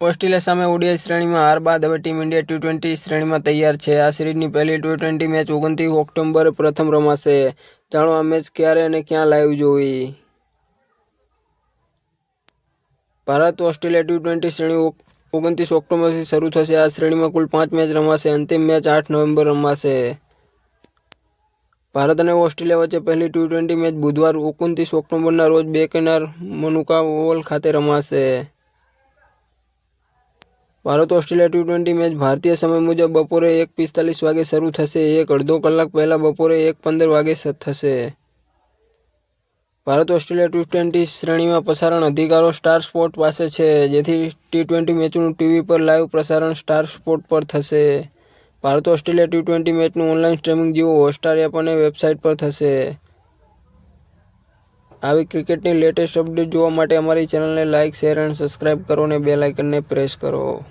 Australia સામે ODI શ્રેણીમાં હાર બાદ હવે ટીમ ઇન્ડિયા ટી ટ્વેન્ટી શ્રેણીમાં તૈયાર છે. આ સિરીઝની પહેલી ટી ટ્વેન્ટી મેચ ઓગણત્રીસ ઓક્ટોબર પ્રથમ રમાશે. જાણો આ મેચ ક્યારે અને ક્યાં લાઈવ જોવી? ભારત ઓસ્ટ્રેલિયા ટી ટ્વેન્ટી શ્રેણી ઓગણત્રીસ ઓક્ટોબરથી શરૂ થશે. આ શ્રેણીમાં કુલ પાંચ મેચ રમાશે. અંતિમ મેચ આઠ નવેમ્બર રમાશે. ભારત અને ઓસ્ટ્રેલિયા વચ્ચે પહેલી ટી ટ્વેન્ટી મેચ બુધવાર ઓગણત્રીસ ઓક્ટોબરના રોજ બે કેનાર મનુકા ઓવલ ખાતે રમાશે. Bharat Australia T twenty match ભારતીય સમય મુજબ બપોરે એક પિસ્તાલીસ વાગે શરૂ થશે. એક અડધો કલાક પહેલાં બપોરે એક પંદર વાગે થશે. ભારત ઓસ્ટ્રેલિયા ટી ટ્વેન્ટી શ્રેણીમાં પ્રસારણ અધિકારો સ્ટાર સ્પોર્ટ પાસે છે, જેથી ટી ટ્વેન્ટી મેચનું ટીવી પર લાઈવ પ્રસારણ સ્ટાર સ્પોર્ટ પર થશે. ભારત ઓસ્ટ્રેલિયા ટી ટ્વેન્ટી મેચનું ઓનલાઈન સ્ટ્રીમિંગ જેવું હોટસ્ટાર એપ અને વેબસાઇટ પર થશે. આવી ક્રિકેટની લેટેસ્ટ અપડેટ જોવા માટે અમારી ચેનલને લાઇક શેર અને સબસ્ક્રાઇબ કરો અને બેલ આઇકનને પ્રેસ કરો.